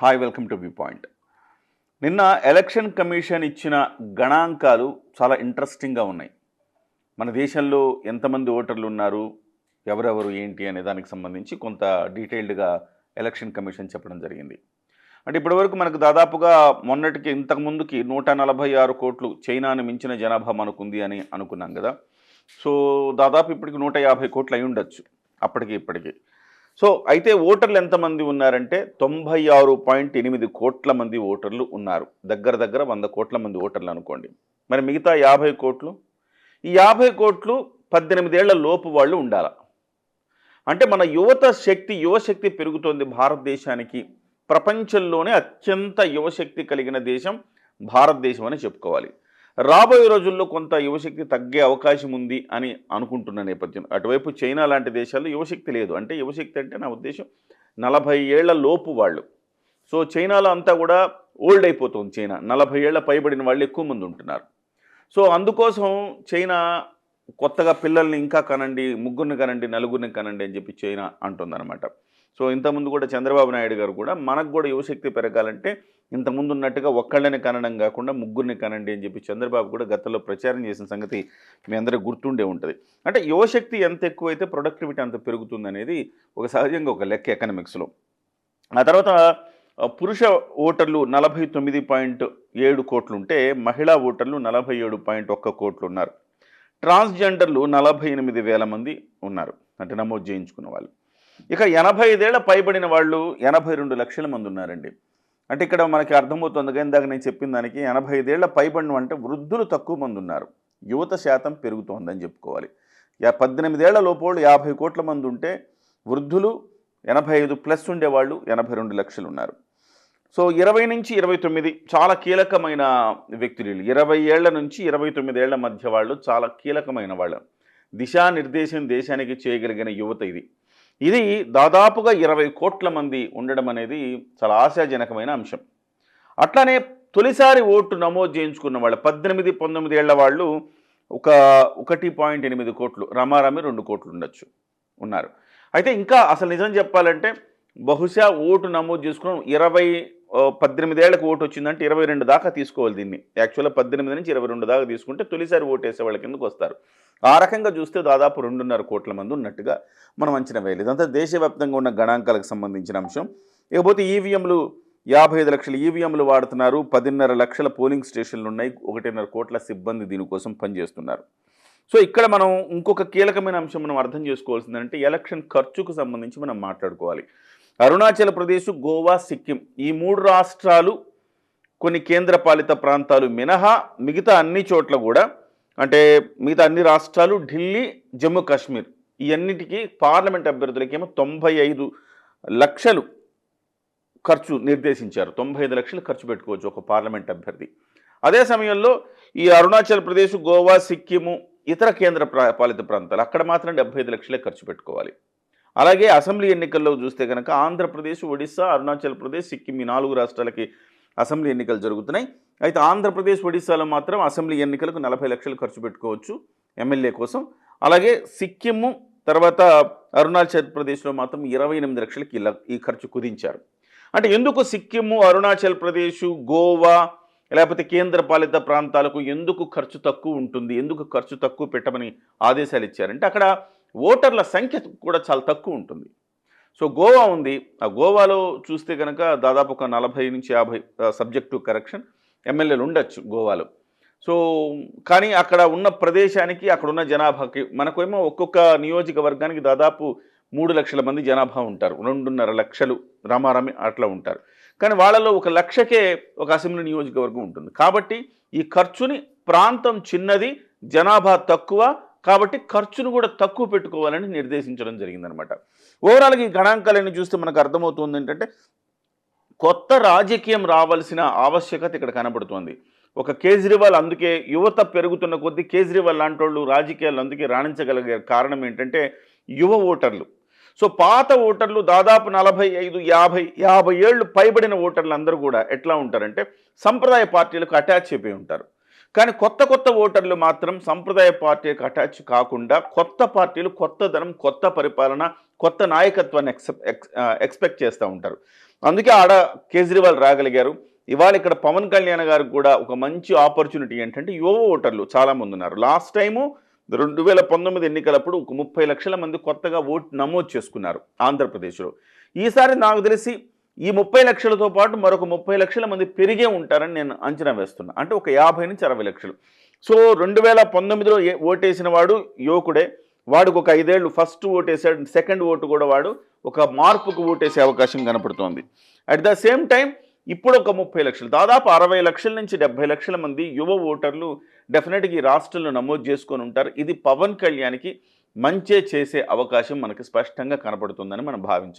Hi welcome to view point నిన్న election commission ఇచ్చిన గణాంకాలు చాలా ఇంట్రెస్టింగ్గా ఉన్నాయి. మన దేశంలో ఎంతమంది ఓటర్లు ఉన్నారు ఎవరెవరు ఏంటి అనే దానికి సంబంధించి కొంత డీటెయిల్డ్గా ఎలక్షన్ కమిషన్ చెప్పడం జరిగింది. అంటే ఇప్పటివరకు మనకు దాదాపుగా మొన్నటికి ఇంతకు ముందుకి నూట నలభై ఆరు కోట్లు చైనాను మించిన జనాభా మనకుంది అని అనుకున్నాం కదా. సో దాదాపు ఇప్పటికి నూట యాభై కోట్లు అయి ఉండొచ్చు అప్పటికి ఇప్పటికి. సో అయితే ఓటర్లు ఎంతమంది ఉన్నారంటే తొంభై ఆరు పాయింట్ ఎనిమిది కోట్ల మంది ఓటర్లు ఉన్నారు. దగ్గర దగ్గర వంద కోట్ల మంది ఓటర్లు అనుకోండి. మరి మిగతా యాభై కోట్లు? ఈ యాభై కోట్లు పద్దెనిమిదేళ్ళ లోపు వాళ్ళు ఉండాలి? అంటే మన యువత శక్తి యువశక్తి పెరుగుతోంది భారతదేశానికి. ప్రపంచంలోనే అత్యంత యువశక్తి కలిగిన దేశం భారతదేశం అని చెప్పుకోవాలి. రాబోయే రోజుల్లో కొంత యువశక్తి తగ్గే అవకాశం ఉంది అని అనుకుంటున్న నేపథ్యం. అటువైపు చైనా లాంటి దేశాల్లో యువశక్తి లేదు. అంటే యువశక్తి అంటే నా ఉద్దేశం నలభై ఏళ్ళ లోపు వాళ్ళు. సో చైనాలో అంతా కూడా ఓల్డ్ అయిపోతుంది చైనా. నలభై ఏళ్ళ పైబడిన వాళ్ళు ఎక్కువ మంది ఉంటున్నారు. సో అందుకోసం చైనా కొత్తగా పిల్లల్ని ఇంకా కనండి ముగ్గురిని కనండి నలుగురిని కనండి అని చెప్పి చైనా అంటుందన్నమాట. సో ఇంతకుముందు కూడా చంద్రబాబు నాయుడు గారు కూడా మనకు కూడా యువశక్తి పెరగాలంటే ఇంతకుముందు ఉన్నట్టుగా ఒక్కళ్ళని కనడం కాకుండా ముగ్గురిని కనండి అని చెప్పి చంద్రబాబు కూడా గతంలో ప్రచారం చేసిన సంగతి మీ అందరికీ గుర్తుండే ఉంటుంది. అంటే యువశక్తి ఎంత ఎక్కువైతే ప్రొడక్టివిటీ అంత పెరుగుతుంది అనేది ఒక సహజంగా ఒక లెక్క ఎకనామిక్స్లో ఆ తర్వాత పురుష ఓటర్లు నలభై తొమ్మిది పాయింట్ ఏడు కోట్లు ఉంటే మహిళా ఓటర్లు నలభై ఏడు పాయింట్ ఒక్క కోట్లు ఉన్నారు ట్రాన్స్జెండర్లు నలభై ఎనిమిది వేల మంది ఉన్నారు అంటే నమోదు చేయించుకున్న వాళ్ళు. ఇక ఎనభై ఐదేళ్ళ పైబడిన వాళ్ళు ఎనభై రెండు లక్షల మంది ఉన్నారండి. అంటే ఇక్కడ మనకి అర్థమవుతుంది కానీ ఇందాక నేను చెప్పిన దానికి ఎనభై ఐదేళ్ళ పైబడిన అంటే వృద్ధులు తక్కువ మంది ఉన్నారు. యువత శాతం పెరుగుతోందని చెప్పుకోవాలి. యా పద్దెనిమిదేళ్ళ లోపోళ్ళు యాభై కోట్ల మంది ఉంటే వృద్ధులు ఎనభై ఐదు ప్లస్ ఉండేవాళ్ళు ఎనభై రెండు లక్షలు ఉన్నారు. సో ఇరవై నుంచి ఇరవై తొమ్మిది చాలా కీలకమైన వ్యక్తులు ఇరవై ఏళ్ళ నుంచి ఇరవై తొమ్మిదేళ్ళ మధ్య వాళ్ళు చాలా కీలకమైన వాళ్ళు. దిశానిర్దేశం దేశానికి చేయగలిగిన యువత ఇది. ఇది దాదాపుగా ఇరవై కోట్ల మంది ఉండడం అనేది చాలా ఆశాజనకమైన అంశం. అట్లానే తొలిసారి ఓటు నమోదు చేయించుకున్న వాళ్ళు పద్దెనిమిది పంతొమ్మిది ఏళ్ళ వాళ్ళు ఒక ఒకటి పాయింట్ ఎనిమిది కోట్లు రమారమి రెండు కోట్లు ఉండొచ్చు ఉన్నారు. అయితే ఇంకా అసలు నిజం చెప్పాలంటే బహుశా ఓటు నమోదు చేసుకుని ఇరవై పద్దెనిమిదేళ్ళకు ఓటు వచ్చిందంటే ఇరవై రెండు దాకా తీసుకోవాలి దీన్ని. యాక్చువల్గా పద్దెనిమిది నుంచి ఇరవై రెండు దాకా తీసుకుంటే తొలిసారి ఓటేసే వేసే వాళ్ళ కిందకు వస్తారు. ఆ రకంగా చూస్తే దాదాపు రెండున్నర కోట్ల మంది ఉన్నట్టుగా మనం అంచనా వేయాలి. ఇదంతా దేశవ్యాప్తంగా ఉన్న గణాంకాలకు సంబంధించిన అంశం. ఇకపోతే ఈవీఎంలు యాభై ఐదు లక్షల ఈవీఎంలు వాడుతున్నారు. పదిన్నర లక్షల పోలింగ్ స్టేషన్లు ఉన్నాయి. ఒకటిన్నర కోట్ల సిబ్బంది దీనికోసం పనిచేస్తున్నారు. సో ఇక్కడ మనం ఇంకొక కీలకమైన అంశం మనం అర్థం చేసుకోవాల్సిందంటే ఎలక్షన్ ఖర్చుకు సంబంధించి మనం మాట్లాడుకోవాలి. అరుణాచల్ ప్రదేశ్ గోవా సిక్కిం ఈ మూడు రాష్ట్రాలు కొన్ని కేంద్రపాలిత ప్రాంతాలు మినహా మిగతా అన్ని చోట్ల కూడా అంటే మిగతా అన్ని రాష్ట్రాలు ఢిల్లీ జమ్మూ కాశ్మీర్ ఈ అన్నిటికీ పార్లమెంట్ అభ్యర్థులకేమో తొంభై ఐదు లక్షలు ఖర్చు నిర్దేశించారు. తొంభై ఐదు లక్షలు ఖర్చు పెట్టుకోవచ్చు ఒక పార్లమెంట్ అభ్యర్థి. అదే సమయంలో ఈ అరుణాచల్ ప్రదేశ్ గోవా సిక్కిము ఇతర కేంద్ర ప్రా- పాలిత ప్రాంతాలు అక్కడ మాత్రం డెబ్బై ఐదు లక్షలే ఖర్చు పెట్టుకోవాలి. అలాగే అసెంబ్లీ ఎన్నికల్లో చూస్తే కనుక ఆంధ్రప్రదేశ్ ఒడిశా అరుణాచల్ ప్రదేశ్ సిక్కిం ఈ నాలుగు రాష్ట్రాలకి అసెంబ్లీ ఎన్నికలు జరుగుతున్నాయి. అయితే ఆంధ్రప్రదేశ్ ఒడిశాలో మాత్రం అసెంబ్లీ ఎన్నికలకు నలభై లక్షలు ఖర్చు పెట్టుకోవచ్చు ఎమ్మెల్యే కోసం. అలాగే సిక్కిము తర్వాత అరుణాచల్ ప్రదేశ్లో మాత్రం ఇరవై ఎనిమిది లక్షలకి ఇలా ఈ ఖర్చు కుదించారు. అంటే ఎందుకు సిక్కిము అరుణాచల్ ప్రదేశ్ గోవా లేకపోతే కేంద్ర పాలిత ప్రాంతాలకు ఎందుకు ఖర్చు తక్కువ ఉంటుంది ఎందుకు ఖర్చు తక్కువ పెట్టమని ఆదేశాలు ఇచ్చారంటే అక్కడ ఓటర్ల సంఖ్య కూడా చాలా తక్కువ ఉంటుంది. సో గోవా ఉంది. ఆ గోవాలో చూస్తే కనుక దాదాపు ఒక నలభై నుంచి యాభై సబ్జెక్టు కరెక్షన్ ఎమ్మెల్యేలు ఉండొచ్చు గోవాలో. సో కానీ అక్కడ ఉన్న ప్రదేశానికి అక్కడ ఉన్న జనాభాకి మనకేమో ఒక్కొక్క నియోజకవర్గానికి దాదాపు మూడు లక్షల మంది జనాభా ఉంటారు. రెండున్నర లక్షలు రామారామి అట్లా ఉంటారు. కానీ వాళ్ళలో ఒక లక్షకే ఒక అసెంబ్లీ నియోజకవర్గం ఉంటుంది. కాబట్టి ఈ ఖర్చుని ప్రాంతం చిన్నది జనాభా తక్కువ కాబట్టి ఖర్చును కూడా తక్కువ పెట్టుకోవాలని నిర్దేశించడం జరిగిందనమాట. ఓవరాల్గా ఈ గణాంకాలన్నీ చూస్తే మనకు అర్థమవుతుంది ఏంటంటే కొత్త రాజకీయం రావాల్సిన ఆవశ్యకత ఇక్కడ కనబడుతోంది. ఒక కేజ్రీవాల్ అందుకే యువత పెరుగుతున్న కొద్దీ కేజ్రీవాల్ లాంటి వాళ్ళు రాజకీయాలు అందుకే రాణించగలిగే కారణం ఏంటంటే యువ ఓటర్లు. సో పాత ఓటర్లు దాదాపు నలభై ఐదు యాభై యాభై ఏళ్ళు పైబడిన ఓటర్లు అందరూ కూడా ఎట్లా ఉంటారంటే సంప్రదాయ పార్టీలకు అటాచ్ అయిపోయి ఉంటారు. కానీ కొత్త కొత్త ఓటర్లు మాత్రం సంప్రదాయ పార్టీకి అటాచ్ కాకుండా కొత్త పార్టీలు కొత్త ధనం కొత్త పరిపాలన కొత్త నాయకత్వాన్ని ఎక్స్ ఎక్స్పెక్ట్ చేస్తూ ఉంటారు. అందుకే ఆడ కేజ్రీవాల్ రాగలిగారు. ఇవాళ ఇక్కడ పవన్ కళ్యాణ్ గారికి కూడా ఒక మంచి ఆపర్చునిటీ ఏంటంటే యువ ఓటర్లు చాలామంది ఉన్నారు. లాస్ట్ టైము రెండు వేల పంతొమ్మిది ఎన్నికలప్పుడు ఒక ముప్పై లక్షల మంది కొత్తగా ఓటు నమోదు చేసుకున్నారు ఆంధ్రప్రదేశ్లో. ఈసారి నాకు తెలిసి ఈ ముప్పై లక్షలతో పాటు మరొక ముప్పై లక్షల మంది పెరిగే ఉంటారని నేను అంచనా వేస్తున్నా. అంటే ఒక యాభై నుంచి అరవై లక్షలు. సో రెండు వేల పంతొమ్మిదిలో ఏ- ఓటేసిన వాడు యువకుడే. వాడికి ఒక ఐదేళ్ళు ఫస్ట్ ఓటేసాడు సెకండ్ ఓటు కూడా వాడు. ఒక మార్పుకు ఓటేసే అవకాశం కనపడుతోంది. అట్ ద సేమ్ టైం ఇప్పుడు ఒక ముప్పై లక్షలు. దాదాపు అరవై లక్షల నుంచి డెబ్బై లక్షల మంది యువ ఓటర్లు డెఫినెట్గా ఈ రాష్ట్రంలో నమోదు చేసుకొని ఉంటారు. ఇది పవన్ కళ్యాణ్కి మంచే చేసే అవకాశం మనకు స్పష్టంగా కనపడుతుందని మనం భావించాలి